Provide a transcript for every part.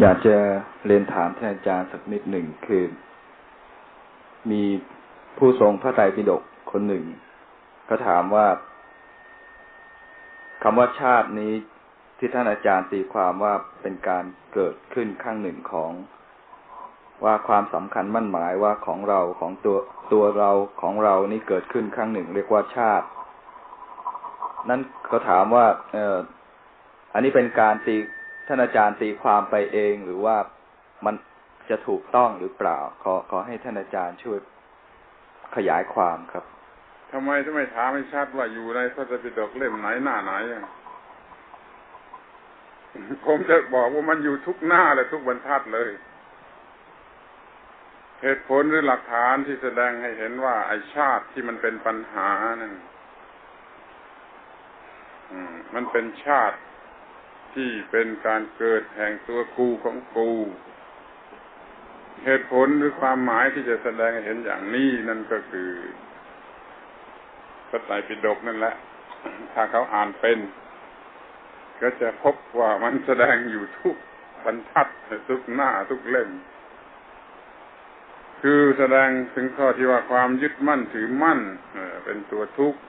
อยากจะเรียนถามท่านอาจารย์สักนิดหนึ่งคือ มีผู้ทรงพระไตรปิฎกคนหนึ่งก็ถามว่าคำว่าชาตินี้ที่ท่านอาจารย์ตีความว่าเป็นการเกิดขึ้นข้างหนึ่งของว่าความสำคัญมั่นหมายว่าของเราของตัวตัวเราของเรานี่เกิดขึ้นข้างหนึ่ง เรียกว่าชาติ นั่นเขาถามว่า เอออันนี้เป็นการตี ท่านอาจารย์ตีความไปเองหรือว่ามันจะถูกต้องหรือเปล่า ขอขอให้ท่านอาจารย์ช่วยขยายความครับทำไมทำไมถามไม่ชัดว่าอยู่ในพระไตรปิฎกเล่มไหนหน้าไหนผมจะบอกว่ามันอยู่ทุกหน้าและทุกบรรทัดเลย เหตุผลหรือหลักฐานที่แสดงให้เห็นว่าไอชาติที่มันเป็นปัญหานั่นมันเป็นชาติ ที่เป็นการเกิดแห่งตัวกูของกู เหตุผลหรือความหมายที่จะแสดงเห็นอย่างนี้นั่นก็คือพระไตรปิฎกนั่นแหละ ถ้าเขาอ่านเป็น ก็จะพบว่ามันแสดงอยู่ทุกบรรทัดทุกหน้าทุกเล่ม คือแสดงถึงข้อที่ว่าความยึดมั่นถือมั่นเป็นตัวทุกข์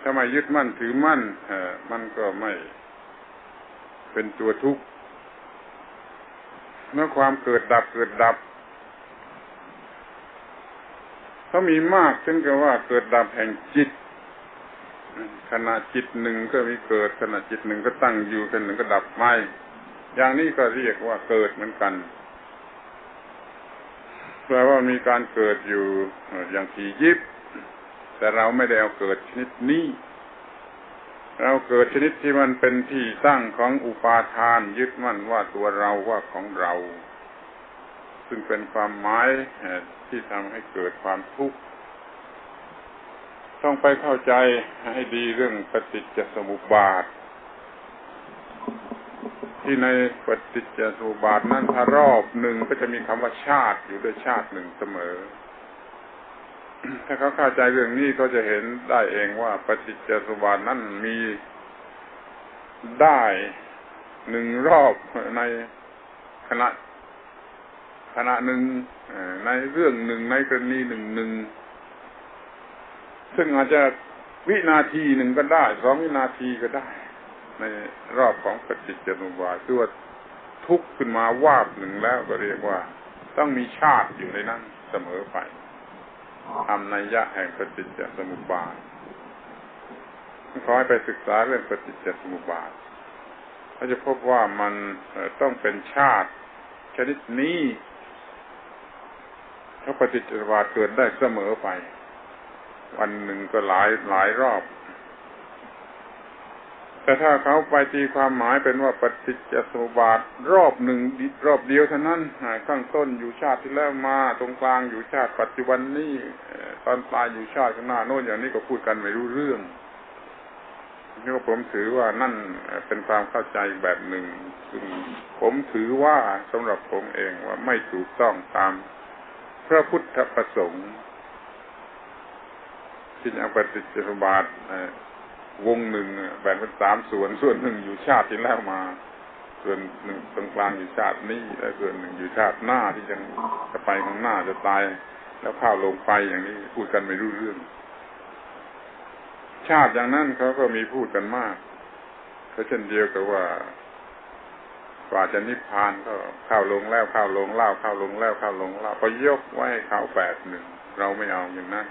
ถ้าไม่ยึดมั่นถือมั่นมันก็ไม่เป็นตัวทุกข์เมื่อความเกิดดับเกิดดับเขามีมากถึงกับว่าเกิดดับแห่งจิตขณะจิตหนึ่งก็มีเกิดขณะจิตหนึ่งก็ตั้งอยู่ขณะหนึ่งก็ดับไปอย่างนี้ก็เรียกว่าเกิดเหมือนกันแปลว่ามีการเกิดอยู่อย่างทียิบ แต่เราไม่ได้เอาเกิดชนิดนี้ เราเกิดชนิดที่มันเป็นที่ตั้งของอุปาทานยึดมั่นว่าตัวเราว่าของเรา ซึ่งเป็นความหมายที่ทำให้เกิดความทุกข์ต้องไปเข้าใจให้ดีเรื่องปฏิจจสมุปบาท ที่ในปฏิจจสมุปบาทนั้นถ้ารอบหนึ่งก็จะมีคำว่าชาติอยู่ด้วยชาติหนึ่งเสมอ ถ้าเขาเข้าใจเรื่องนี้เขาจะเห็นได้เองว่าปฏิจจสมุปบาทนั้นมีได้หนึ่งรอบในขณะขณะหนึ่งในเรื่องหนึ่งในกรณีหนึ่งหนึ่งซึ่งอาจจะวินาทีหนึ่งก็ได้สองวินาทีก็ได้ ในรอบของปฏิจจสมุปบาทตัวทุกขึ้นมาวาบหนึ่งแล้วก็เรียกว่า ต้องมีชาติอยู่ในนั้นเสมอไป ทำในยะแห่งปฏิจจสมุปบาทขอให้ไปศึกษาเรื่องปฏิจจสมุปบาทเราจะพบว่ามันต้องเป็นชาติ ชนิดนี้ถ้าปฏิจจสมุปบาทเกิดได้เสมอไป วันหนึ่งก็หลายหลายรอบ แต่ถ้าเขาไปตีความหมายเป็นว่าปฏิจจสมุปบาทรอบหนึ่งรอบเดียวเท่านั้นข้างต้นอยู่ชาติที่แล้วมา ตรงกลางอยู่ชาติปัจจุบันนี้ตอนปลายอยู่ชาติข้างหน้าโน้นอย่างนี้ก็พูดกันไม่รู้เรื่องนี่ก็ผมถือว่านั่นเป็นความเข้าใจแบบหนึ่ง ซึ่งผมถือว่าสำหรับผมเองว่าไม่ถูกต้องตามพระพุทธประสงค์ที่เอาปฏิจจสมุปบาท วงหนึ่งแบ่งเป็นสามส่วนส่วนหนึ่งอยู่ชาติที่แล้วมา ส่วนหนึ่งตรงกลางอยู่ชาตินี้และส่วนหนึ่งอยู่ชาติหน้าที่จะจะไปข้างหน้าจะตาย แล้วข้าวลงไฟอย่างนี้พูดกันไม่รู้เรื่อง ชาติอย่างนั้นเขาก็มีพูดกันมากก็เช่นเดียวกับว่ากว่าจะนิพพานก็ข้าวลงแล้วข้าวลงเล่าข้าวลงแล้วข้าวลงเล่าพอยกไว้ข้าวแปดหนึ่งเราไม่เอาอย่างนั้น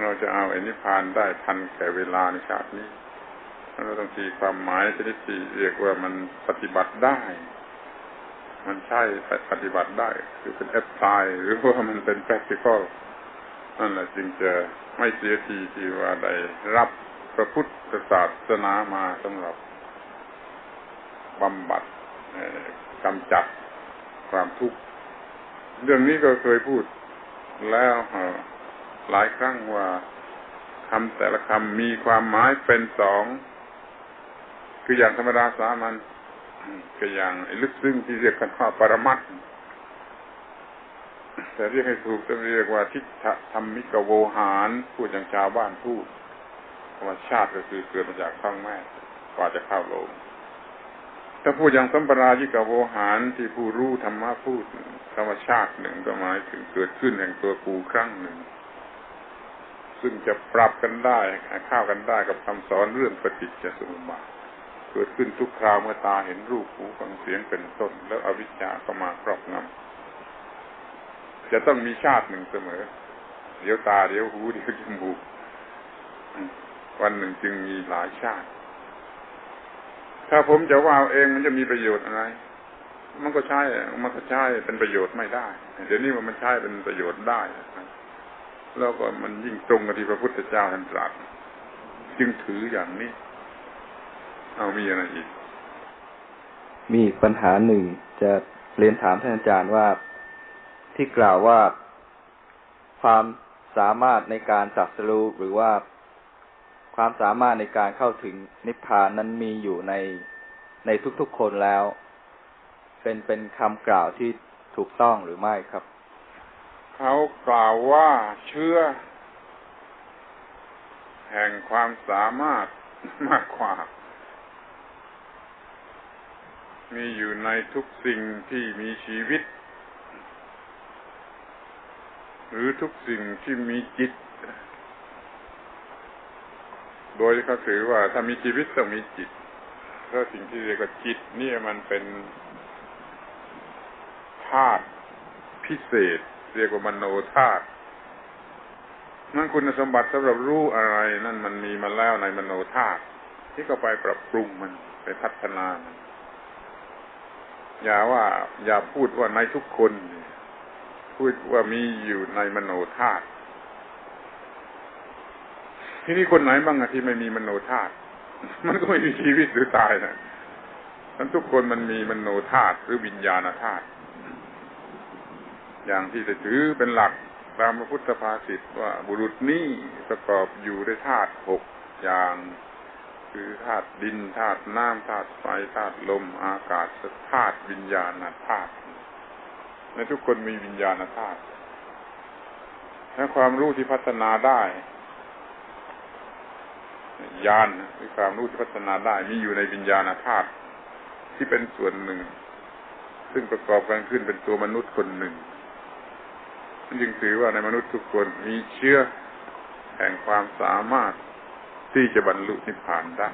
เราจะเอาอนิพานได้ทันแก่เวลาในชาตินี้เราต้องทีความหมายชนิดที่เรียกว่ามันปฏิบัติได้ มันใช่ปฏิบัติได้ คือเป็นแอปพลายหรือว่ามันเป็น practical นั่นแหละจึงจะไม่เสียทีที่ว่าได้รับพระพุทธศาสนามาสำหรับบำบัดกำจัดความทุกข์ เรื่องนี้ก็เคยพูดแล้ว หลายครั้งว่าคำแต่ละคำมีความหมายเป็นสอง คืออย่างธรรมดาสามัญคืออย่างลึกซึ้งที่เรียกกันว่าปรมัตแต่เรียกให้ถูกต้องเรียกว่าทิฏฐธรรมิกโวหารพูดอย่างชาวบ้านพูดธรรมชาติก็คือเกิดมาจากท้องแม่กว่าจะเข้าโลงถ้าพูดอย่างสัมปรายิกโวหารที่ผู้รู้ธรรมะพูดธรรมชาติหนึ่งก็หมายถึงเกิดขึ้นแห่งตัวกูครั้งหนึ่ง ซึ่งจะปรับกันได้เข้ากันได้กับคำสอนเรื่องปฏิจจสมุปบาทเกิดขึ้นทุกคราวเมื่อตาเห็นรูปหูฟังเสียงเป็นต้น แล้วอวิชชาก็มาครอบงำจะต้องมีชาติหนึ่งเสมอ เดี๋ยวตาเดี๋ยวหูเดี๋ยวจมูกวันหนึ่งจึงมีหลายชาติ ถ้าผมจะว่าเองมันจะมีประโยชน์อะไร มันก็ใช่ มันก็ใช่เป็นประโยชน์ไม่ได้ เดี๋ยวนี้มันใช้เป็นประโยชน์ได้ แล้วก็มันยิ่งตรงกับที่พระพุทธเจ้าท่านตรัสจึงถืออย่างนี้ เอามีอะไรอีก มีปัญหาหนึ่งจะเรียนถามท่านอาจารย์ว่าที่กล่าวว่าความสามารถในการจัดสรู้หรือว่าความสามารถในการเข้าถึงนิพพานนั้นมีอยู่ในในทุกๆคนแล้ว เป็นเป็นคำกล่าวที่ถูกต้องหรือไม่ครับ เขากล่าวว่าเชื่อ แห่งความสามารถมากกว่า มีอยู่ในทุกสิ่งที่มีชีวิต หรือทุกสิ่งที่มีจิต โดยเขาถือว่าถ้ามีชีวิตต้องมีจิตเพราะสิ่งที่เรียกว่าจิตนี่มันเป็นธาตุพิเศษ เรียกว่ามโนธาตุนั่นคุณสมบัติสำหรับรู้อะไร นั่นมันมีมาแล้วในมโนธาตุที่ก็ไปปรับปรุงมันไปพัฒนามันอย่าว่า อย่าพูดว่าในทุกคน พูดว่ามีอยู่ในมโนธาตุที่นี้คนไหนบ้างอะที่ไม่มีมโนธาตุมันก็ไม่มีชีวิตหรือตายนะทั้นทุกคนมันมีมโนธาตุหรือวิญญาณธาตุ อย่างที่จะถือเป็นหลักตามพระพุทธภาษิตว่าบุรุษนี้ประกอบอยู่ด้วยธาตุหกอย่าง คือธาตุดินธาตุน้ำธาตุไฟธาตุลม อากาศธาตุวิญญาณธาตุในทุกคนมีวิญญาณธาตุและความรู้ที่พัฒนาได้ญาณคือความรู้ที่พัฒนาได้มีอยู่ในวิญญาณธาตุที่เป็นส่วนหนึ่ง ซึ่งประกอบกันขึ้นเป็นตัวมนุษย์คนหนึ่ง จึงถือว่าในมนุษย์ทุกคนมีเชื้อแห่งความสามารถที่จะบรรลุนิพพานได้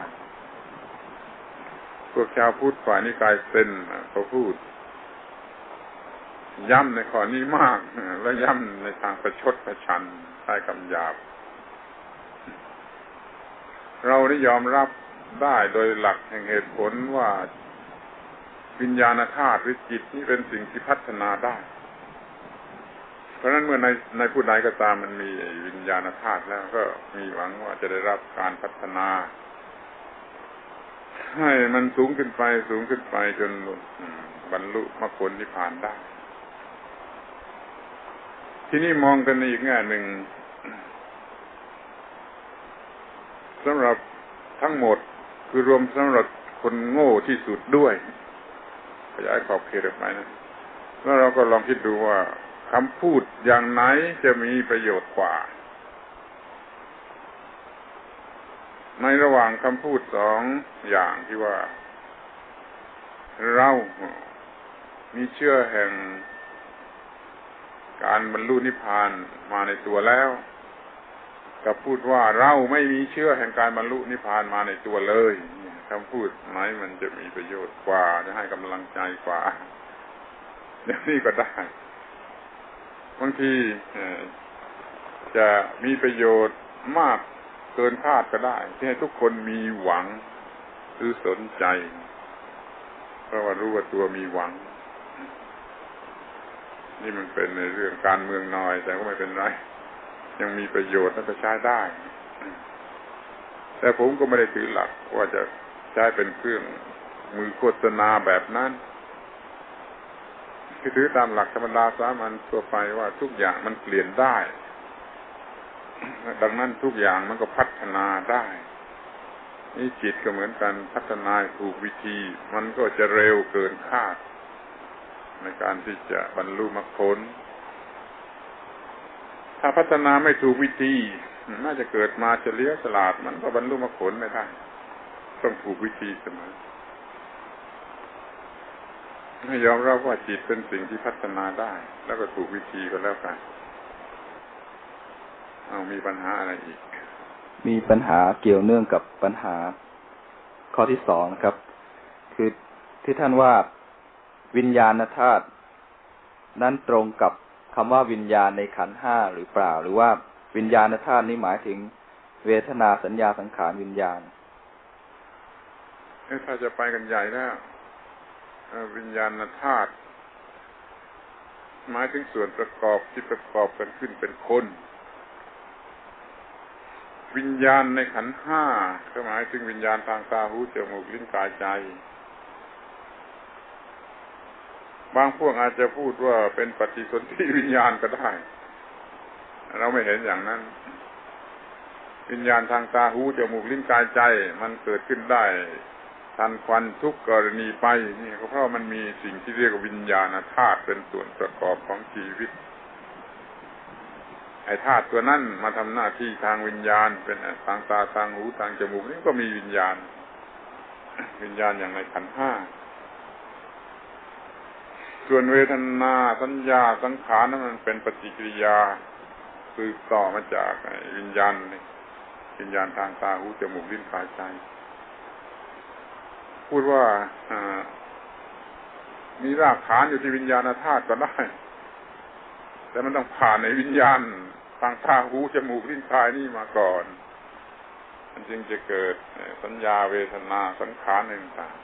พวกชาวพุทธฝ่ายนิกายเซนเขาพูด ย้ำในข้อนี้มาก และย้ำในทางประชดประชันใช้คำหยาบ เราได้ยอมรับได้โดยหลักแห่งเหตุผลว่าวิญญาณธาตุหรือจิตนี่เป็นสิ่งที่พัฒนาได้ เพราะฉะนั้นเมื่อในในผู้ใดก็ตามมันมีวิญญาณธาตุแล้วก็มีหวังว่าจะได้รับการพัฒนา ให้มันสูงขึ้นไปสูงขึ้นไปจนบรรลุมรรคผลนิพพานได้ ที่นี่มองกันในอีกแง่หนึ่งสำหรับทั้งหมดคือรวมสำหรับคนโง่ที่สุดด้วยขยายขอบเขตออกไปนะแล้วเราก็ลองคิดดูว่า คำพูดอย่างไหนจะมีประโยชน์กว่า ในระหว่างคำพูดสองอย่างที่ว่า เรามีเชื่อแห่งการบรรลุนิพพานมาในตัวแล้วกับพูดว่าเราไม่มีเชื่อแห่งการบรรลุนิพพานมาในตัวเลยคำพูดไหนมันจะมีประโยชน์กว่า จะให้กำลังใจกว่าอย่างนี้ก็ได้ บางทีจะมีประโยชน์มากเกินคาดก็ได้ ที่ให้ทุกคนมีหวังหรือสนใจ เพราะว่ารู้ว่าตัวมีหวัง นี่มันเป็นในเรื่องการเมืองน้อย แต่ก็ไม่เป็นไร ยังมีประโยชน์และจะใช้ได้ แต่ผมก็ไม่ได้ถือหลักว่าจะใช้เป็นเครื่องมือโฆษณาแบบนั้น ถือตามหลักธรรมดาสามัญทั่วไปว่าทุกอย่างมันเปลี่ยนได้ ดังนั้นทุกอย่างมันก็พัฒนาได้นี่จิตก็เหมือนกันพัฒนาถูกวิธี มันก็จะเร็วเกินคาด ในการที่จะบรรลุมรรคผล ถ้าพัฒนาไม่ถูกวิธี น่าจะเกิดมาจะเลี้ยวฉลาด มันก็บรรลุมรรคผลไม่ได้ ต้องถูกวิธีเสมอ ให้ยอมรับว่าจิตเป็นสิ่งที่พัฒนาได้ แล้วก็ถูกวิธีก็แล้วกัน เอามีปัญหาอะไรอีก มีปัญหาเกี่ยวเนื่องกับปัญหา ข้อที่สองนะครับ คือที่ท่านว่าวิญญาณธาตุนั้นตรงกับคำว่าวิญญาณในขันห้าหรือเปล่า หรือว่าวิญญาณธาตุนี้หมายถึงเวทนาสัญญาสังขารวิญญาณถ้าจะไปกันใหญ่แล้ว วิญญาณธาตุหมายถึงส่วนประกอบที่ประกอบกันขึ้นเป็นคน วิญญาณในขันห้าก็หมายถึงวิญญาณทางตาหูจมูกลิ้นกายใจ บางพวกอาจจะพูดว่าเป็นปฏิสนธิวิญญาณก็ได้ เราไม่เห็นอย่างนั้น วิญญาณทางตาหูจมูกลิ้นกายใจ มันเกิดขึ้นได้ ทันควันทุกกรณีไปนี่ก็เพราะมันมีสิ่งที่เรียกว่าวิญญาณธาตุเป็นส่วนประกอบของชีวิต ไอ้ธาตุตัวนั้นมาทำหน้าที่ทางวิญญาณ เป็นทางตาทางหูทางจมูกนี่ก็มีวิญญาณ วิญญาณอย่างในขันห้าส่วนเวทนาสัญญาสังขารนั้นมันเป็นปฏิกิริยาคือต่อมาจากวิญญาณวิญญาณทางตาหูจมูกลิ้นกายใจ พูดว่ามีรากฐานอยู่ที่วิญญาณธาตุก็ได้ แต่มันต้องผ่านในวิญญาณทางตาหูจมูกลิ้นกายนี่มาก่อน มันจึงจะเกิดสัญญาเวทนาสังขารหนึ่งต่าง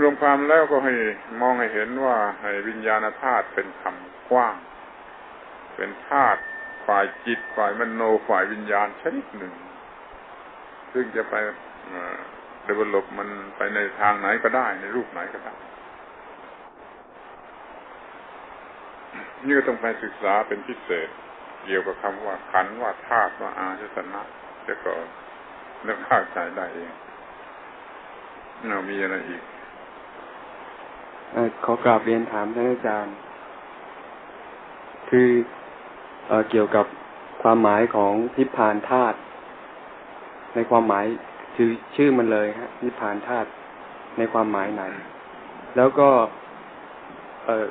รวมความแล้วก็ให้มองให้เห็นว่าให้วิญญาณธาตุเป็นคำกว้าง เป็นธาตุฝ่ายจิตฝ่ายมโนฝ่ายวิญญาณชนิดหนึ่ง ซึ่งจะไป เดเวลบมันไปในทางไหนก็ได้ ในรูปไหนก็ได้นี่ก็ต้องไปศึกษาเป็นพิเศษ เกี่ยวกับคำว่าขันว่าธาตุว่าอาชสนะจะก่อนแล้วเข้าใจได้เองเรามีอะไรอีกขอกราบเรียนถามท่านอาจารย์ คือเอเกี่ยวกับความหมายของทิพานธาตุในความหมาย คือชื่อมันเลยฮะนิพพานธาตุในความหมายไหน แล้วก็ เออ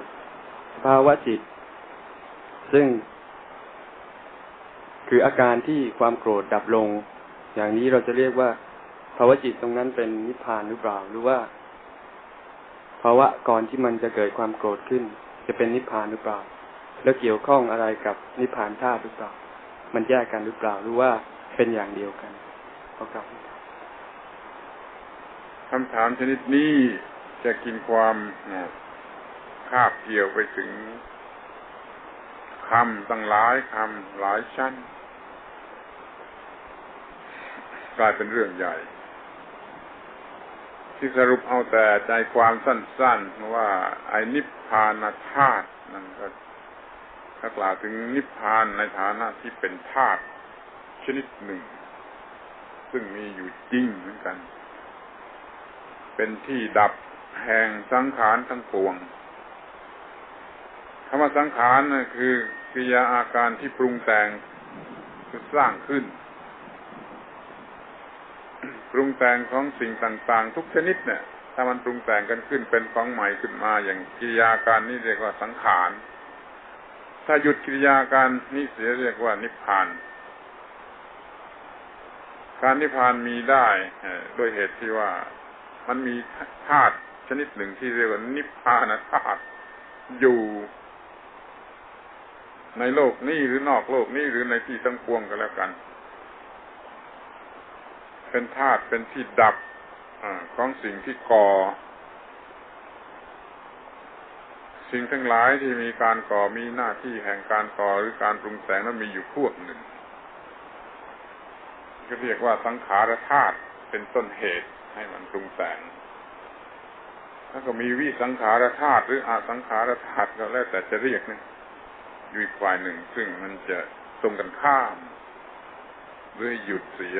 ภาวะจิต ซึ่ง คืออาการที่ความโกรธดับลง อย่างนี้เราจะเรียกว่า ภาวะจิตตรงนั้นเป็นนิพพานหรือเปล่าหรือว่า ภาวะก่อนที่มันจะเกิดความโกรธขึ้น จะเป็นนิพพานหรือเปล่า แล้วเกี่ยวข้องอะไรกับนิพพานธาตุหรือเปล่า มันแยกกันหรือเปล่าหรือว่าเป็นอย่างเดียวกันขอบคุณ คำถามชนิดนี้จะกินความคาบเกี่ยวไปถึงคำตั้งหลายคำหลายชั้น กลายเป็นเรื่องใหญ่ ที่สรุปเอาแต่ใจความสั้นๆว่าไอ้นิพพานธาตุนั่นก็ถ้ากล่าวถึงนิพพานในฐานะที่เป็นธาตุชนิดหนึ่ง ซึ่งมีอยู่จริงเหมือนกัน เป็นที่ดับแห่งสังขารทั้งปวงคำว่าสังขารนะคือกิยาอาการที่ปรุงแต่งคือสร้างขึ้น ปรุงแต่งของสิ่งต่างๆ ทุกชนิดเนี่ย ถ้ามันปรุงแต่งกันขึ้นเป็นของใหม่ขึ้นมา อย่างกิริยาการนี่เรียกว่าสังขาร ถ้าหยุดกิริยาการนี่เสียเรียกว่านิพพาน การนิพพานมีได้โดยเหตุที่ว่า มันมีธาตุชนิดหนึ่งที่เรียกว่านิพพานธาตุอยู่ ในโลกนี้หรือนอกโลกนี้หรือในที่ตั้งปวงก็แล้วกัน เป็นธาตุเป็นที่ดับอของสิ่งที่ก่อ สิ่งทั้งหลายที่มีการก่อมีหน้าที่แห่งการก่อหรือการปรุงแต่งนั้นมีอยู่พวกหนึ่งก็เรียกว่าสังขารธาตุเป็นต้นเหตุ ให้มันปรุงแต่งแล้วก็มีวิสังขารธาตุหรืออาสังขารธาตุก็แล้วแต่จะเรียกนะอยู่อีกฝ่ายหนึ่ง ซึ่งมันจะตรงกันข้ามหรือหยุดเสีย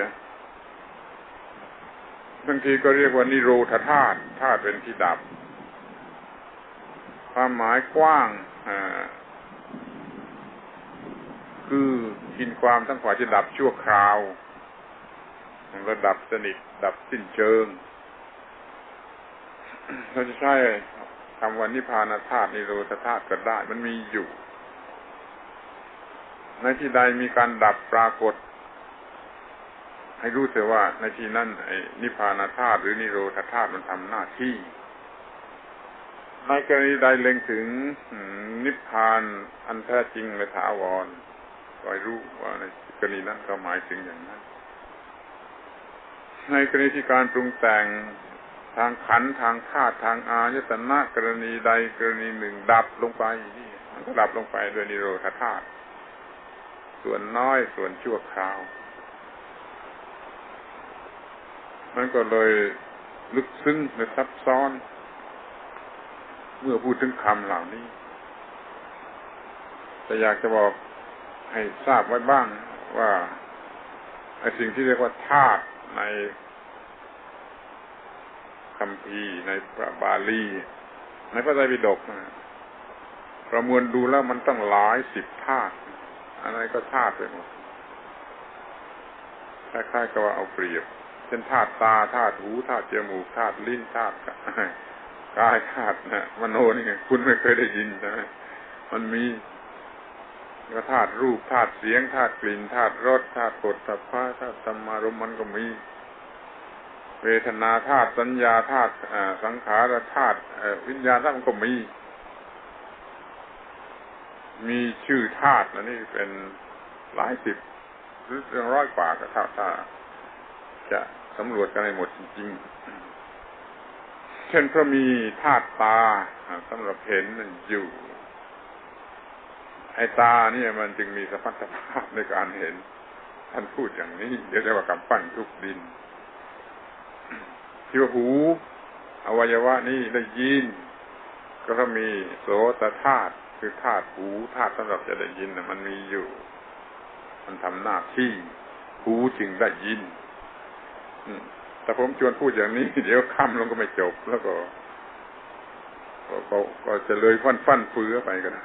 บางทีก็เรียกว่านิโรธธาตุธาตุเป็นที่ดับ ความหมายกว้างคือกินความทั้งฝ่ายที่ดับชั่วคราวระดับสนิท ดับสิ้นเชิง เราจะใช้คำวันนิพพานธาตุนิโรธาธาตุก็ได้ มันมีอยู่ ในที่ใดมีการดับปรากฏ ให้รู้เสียว่าในที่นั้นไอ้นิพพานธาตุหรือนิโรธาธาตุมันทำหน้าที่ในกรณีใดเล็งถึงนิพพานอันแท้จริงและถาวรก็รู้ว่าในกรณีนั้นก็หมายถึงอย่างนั้น ในกรณีที่การปรุงแต่งทางขันทางธาตุทางอายตนะกรณีใดกรณีหนึ่งดับลงไปมันก็ดับลงไปโดยนิโรธาธาตุส่วนน้อยส่วนชั่วคราว มันก็เลยลึกซึ้งและซับซ้อน เมื่อพูดถึงคำเหล่านี้ แต่อยากจะบอกให้ทราบไว้บ้างว่าไอ้สิ่งที่เรียกว่าธาตุ ในคำพีในพระบาลี ในพระไตรปิฎกประมวลดูแล้วมันตั้งหลายสิบธาตุอะไรก็ธาตุไปหมดคล้ายๆกับว่าเอาเปรียบ เช่นธาตุตาธาตุหูธาตุจมูกธาตุลิ้นธาตุกายธาตุนะมโนนี่คุณไม่เคยได้ยินใช่ไหมมันมี ก็ธาตุรูปธาตุเสียงธาตุกลิ่นธาตุรสธาตุกดธาตุพ้าธาตุธรรมารมมันก็มี เวทนาธาตุสัญญาธาตุสังขารธาตุวิญญาณธาตุมันก็มี มีชื่อธาตุนะนี่เป็นหลายสิบหรือเรื่องร้อยกว่าก็ถ้าถ้าจะสำรวจกันให้หมดจริงๆ เช่นพระมีธาตุตาสำหรับเห็นมันอยู่ ไอ้ตาเนี่ยมันจึงมีสมรรถภาพในการเห็น ท่านพูดอย่างนี้ เดี๋ยวจะว่ากำปั้นทุกดินที่ว่าหู อวัยวะนี้ได้ยิน ก็ต้องมีโสตธาตุคือธาตุหูธาตุสำหรับจะได้ยินนะมันมีอยู่ มันทำหน้าที่หูจึงได้ยินแต่ผมชวนพูดอย่างนี้ เดี๋ยวคำลงก็ไม่จบแล้วก็ ก็ก็จะเลยฟันฟันเฟื้อไปก็ได้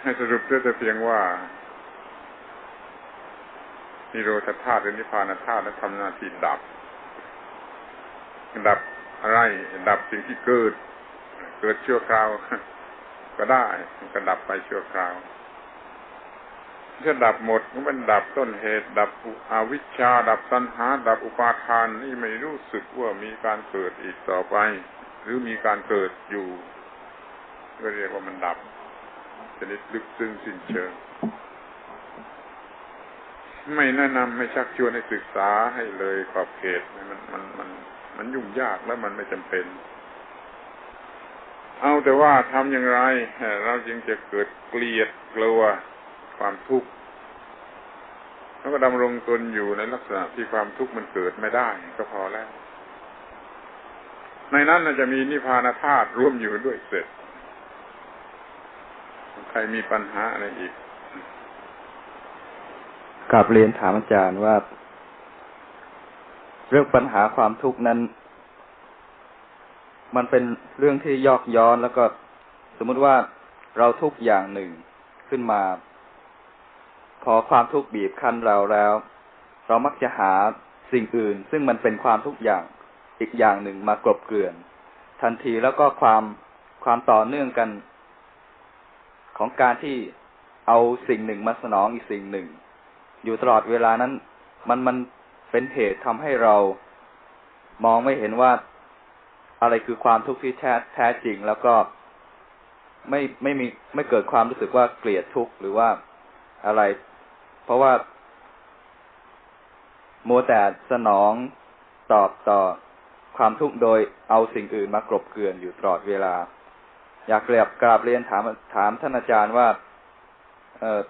ให้สรุปได้แต่เพียงว่านิโรธธาตุหรือนิพพานธาตุนั้นทำหน้าที่ดับ ดับอะไร ดับสิ่งที่เกิด เกิดชั่วคราว ก็ได้ก็ดับไปชั่วคราวถ้าดับหมดมันดับต้นเหตุ ดับอวิชชา ดับตัณหา ดับอุปาทานนี่ไม่รู้สึกว่ามีการเกิดอีกต่อไป หรือมีการเกิดอยู่ ก็เรียกว่ามันดับ ชนิดลึกซึ้งสิ้นเชิง ไม่แนะนำไม่ชักชวนให้ศึกษาให้เลยขอบเขตมันมันมันมันยุ่งยากแล้วมันไม่จำเป็น เอาแต่ว่าทำอย่างไร เราจึงจะเกิดเกลียดกลัวความทุกข์แล้วก็ดำรงตนอยู่ในลักษณะที่ความทุกข์มันเกิดไม่ได้ก็พอแล้ว ในนั้นจะมีนิพพานธาตุร่วมอยู่ด้วยเสร็จ ใครมีปัญหาอะไรอีกกลับเรียนถามอาจารย์ว่า เรื่องปัญหาความทุกข์นั้น มันเป็นเรื่องที่ยอกย้อนแล้วก็สมมุติว่าเราทุกอย่างหนึ่งขึ้นมา พอความทุกข์บีบคั้นเราแล้ว เรามักจะหาสิ่งอื่น ซึ่งมันเป็นความทุกข์อย่างอีกอย่างหนึ่งมากลบเกลื่อน ทันทีแล้วก็ความความต่อเนื่องกัน ของการที่เอาสิ่งหนึ่งมาสนองอีกสิ่งหนึ่ง อยู่ตลอดเวลานั้น มันมันเป็นเหตุทำให้เรามองไม่เห็นว่าอะไรคือความทุกข์ที่แท้แท้จริง แล้วก็ไม่ไม่มีไม่เกิดความรู้สึกว่าเกลียดทุกข์หรือว่าอะไร เพราะว่ามัวแต่สนองตอบต่อความทุกข์โดยเอาสิ่งอื่นมากรบเกลื่อนอยู่ตลอดเวลา อยากเรียบกราบเรียนถามถามท่านอาจารย์ว่า เออ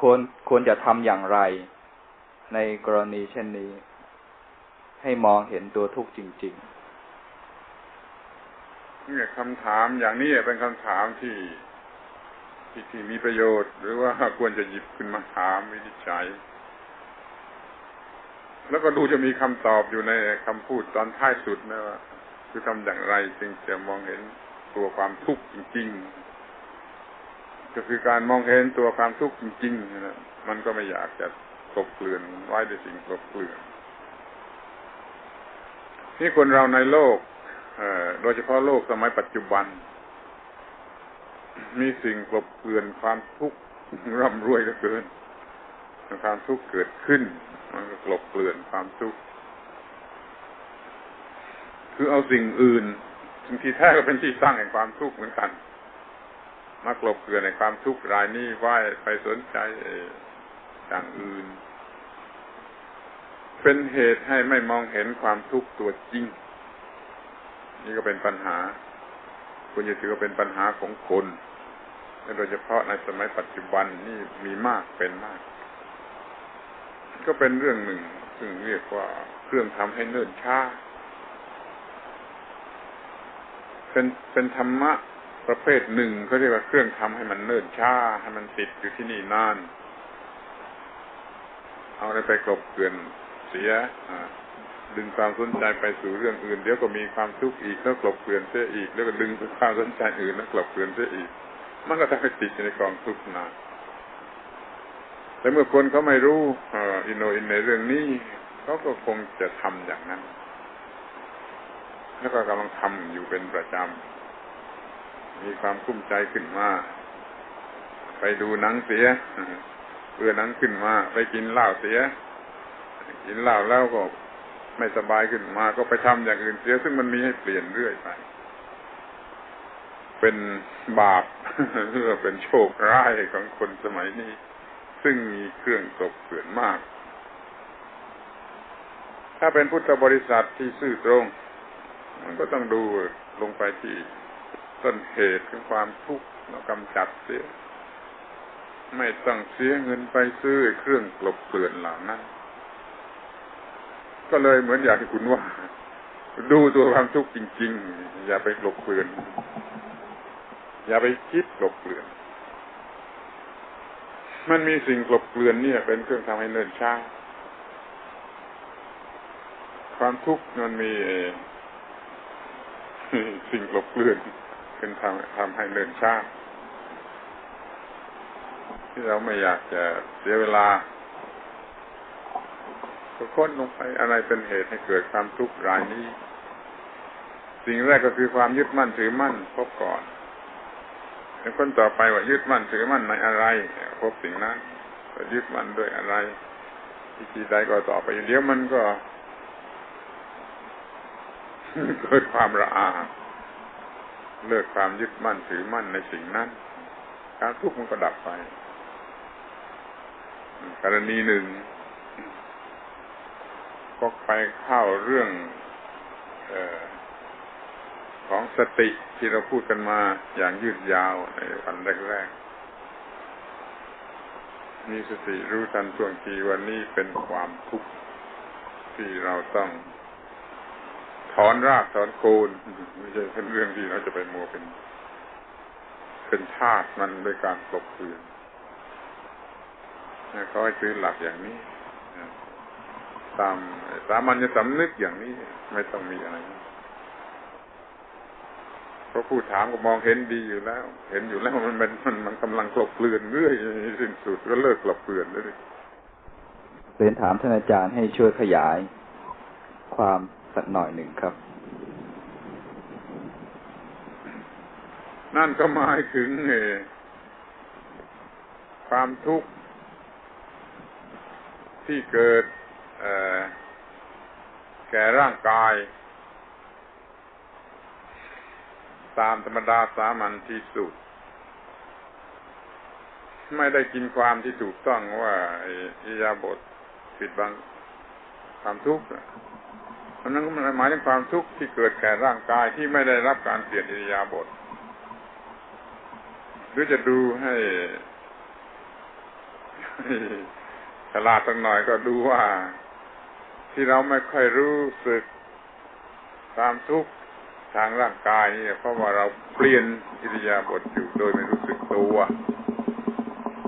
ควรควรจะทำอย่างไร ในกรณีเช่นนี้ ให้มองเห็นตัวทุกข์จริง ๆ เนี่ยคำถามอย่างนี้เป็นคำถามที่ที่ที่มีประโยชน์ หรือว่าควรจะหยิบขึ้นมาถามวินิจฉัย แล้วก็ดูจะมีคำตอบอยู่ในคำพูดตอนท้ายสุดนะว่าคือทำอย่างไรจึงจะมองเห็น ตัวความทุกข์จริง ๆ ก็คือการมองเห็นตัวความทุกข์จริงๆนะมันก็ไม่อยากจะกบเกลื่อนไว้ด้วยสิ่งกบเกลื่อนนี่คนเราในโลกโดยเฉพาะโลกสมัยปัจจุบัน มีสิ่งกลบเกลื่อนความทุกข์ร่ำรวยก็เกินความทุกข์เกิดขึ้น มันก็กลบเกลื่อนความทุกข์คือเอาสิ่งอื่น สิ่งที่แท้ก็เป็นที่ตั้งแห่งความทุกข์เหมือนกันมากลบเกลื่อนในความทุกข์รายนี้ไหวไปสนใจอย่างอื่น เป็นเหตุให้ไม่มองเห็นความทุกข์ตัวจริง นี่ก็เป็นปัญหา คุณจะถือว่าเป็นปัญหาของคนโดยเฉพาะในสมัยปัจจุบันนี่มีมากเป็นมาก ก็เป็นเรื่องหนึ่ง ซึ่งเรียกว่าเครื่องทำให้เนิ่นช้า เป็นเป็นธรรมะประเภทหนึ่งเขาเรียกว่าเครื่องทำให้มันเนิ่นช้าให้มันติดอยู่ที่นี่นานเอาอะไรไปกลบเกลื่อนเสียดึงความสนใจไปสู่เรื่องอื่น เดี๋ยวก็มีความทุกข์อีกแล้วกลบเกลื่อนเสียอีก แล้วก็ดึงความสนใจอื่นแล้วกลบเกลื่อนเสียอีก มันก็ทำให้ติดในกองทุกข์นานแต่เมื่อคนเขาไม่รู้อินโนอินในเรื่องนี้เขาก็คงจะทำอย่างนั้น แล้วก็กำลังทำอยู่เป็นประจำ มีความคุ้มใจขึ้นมา ไปดูหนังเสียเพื่อหนังขึ้นมา ไปกินเหล้าเสีย กินเหล้าแล้วก็ไม่สบายขึ้นมา ก็ไปทำอย่างอื่นเสีย ซึ่งมันมีให้เปลี่ยนเรื่อยไป เป็นบาปหรือเป็นโชคร้ายของคนสมัยนี้ ซึ่งมีเครื่องตกเกลื่อนมาก ถ้าเป็นพุทธบริษัทที่ซื่อตรง ก็ต้องดูลงไปที่ต้นเหตุของความทุกข์แล้วกำจัดเสีย ไม่ต้องเสียเงินไปซื้อเครื่องกลบเกลื่อนเหล่านั้น ก็เลยเหมือนอย่างที่คุณว่า ดูตัวความทุกข์จริง ๆ อย่าไปกลบเกลื่อน อย่าไปคิดกลบเกลื่อน มันมีสิ่งกลบเกลื่อนเนี่ย เป็นเครื่องทำให้เนิ่นช้าความทุกข์มันมี สิ่งกลบเลื่อนเป็นทำทำให้เนิ่นช้าที่เราไม่อยากจะเสียเวลาก็ค้นลงไปอะไรเป็นเหตุให้เกิดความทุกข์รายนี้ สิ่งแรกก็คือความยึดมั่นถือมั่นพบก่อนคนต่อไปว่ายึดมั่นถือมั่นในอะไรพบสิ่งนั้นยึดมั่นด้วยอะไรที่ใดก็ต่อไปเดี๋ยวมันก็ เกิดความระอา เลิกความยึดมั่นถือมั่นในสิ่งนั้น การทุกข์มันก็ดับไป กรณีหนึ่ง ก็ไปเข้าเรื่องเอของสติที่เราพูดกันมาอย่างยืดยาวในวันแรกๆมีสติรู้ทันช่วงทีวันนี้เป็นความทุกข์ที่เราต้อง ถอนรากถอนโคนไม่ใช่เป็นเรื่องที่เราจะไปมัวเป็น เป็นธาตุมันโดยการกลบเกลื่อนเขาให้ซื้อหลักอย่างนี้ตามสามัญจะสำนึกอย่างนี้ ไม่ต้องมีอะไรเพราะผู้ถามก็มองเห็นดีอยู่แล้ว เห็นอยู่แล้วมันมันมันมันกำลังกลบเกลื่อนเรื่อยสิ้นสุดก็เลิกกลบเกลื่อนเลยเรียนถามท่านอาจารย์ให้ช่วยขยาย ความ สักหน่อยหนึ่งครับ นั่นก็หมายถึงความทุกข์ที่เกิดแก่ร่างกาย ตามธรรมดาสามัญที่สุด ไม่ได้กินความที่ถูกต้องว่าอิยาบทปิดบังความทุกข์ มันนั้นก็หมายถึงความทุกข์ที่เกิดแก่ร่างกายที่ไม่ได้รับการเปลี่ยนอิริยาบทหรือจะดูให้ฉลาดสักหน่อยก็ดูว่า ที่เราไม่ค่อยรู้สึกความทุกข์ทางร่างกายนี่เพราะว่าเราเปลี่ยนอิริยาบถอยู่โดยไม่รู้สึกตัว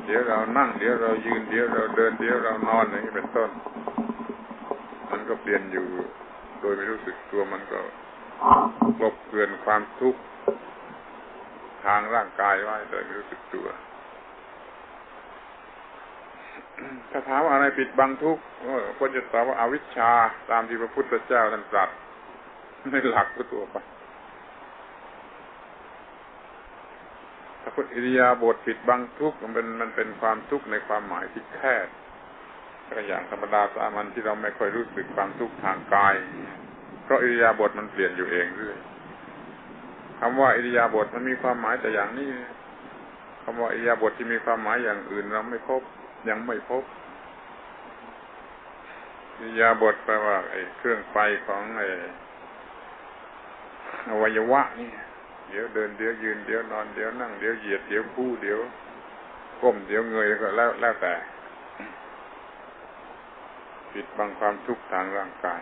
เดี๋ยวเรานั่งเดี๋ยวเรายืนเดี๋ยวเราเดินเดี๋ยวเรานอนอย่างนี้เป็นต้น มันก็เปลี่ยนอยู่ โดยไม่รู้สึกตัวมันก็กลบเกลื่อนความทุกข์ทางร่างกายไว้โดยไม่รู้สึกตัวถ้าถามว่าอะไรปิดบังทุกข์ก็จะตอบว่าอาวิชชาตามที่พระพุทธเจ้าท่านตรัสไม่หลักก็ตัวไปถ้าพุทอิริยาบทผิดบางทุกข์มันเป็นมันเป็นความทุกข์ในความหมายที่แคบ ก็อย่างธรรมดาสามัญที่เราไม่ค่อยรู้สึกความทุกข์ทางกาย เพราะอิริยาบถมันเปลี่ยนอยู่เองเรื่อยคำว่าอิริยาบถมันมีความหมายแต่อย่างนี้คำว่าอิริยาบถที่มีความหมายอย่างอื่นเราไม่พบ ยังไม่พบอิริยาบถแปลว่าไอ้เครื่องไฟของไอ้อวัยวะนี่เดี๋ยวเดินเดี๋ยวยืนเดี๋ยวนอนเดี๋ยวนั่งเดี๋ยวเหยียดเดี๋ยวคู่เดี๋ยวก้มเดี๋ยวเงยก็แล้วแล้วแต่ ปิดบังความทุกข์ทางร่างกาย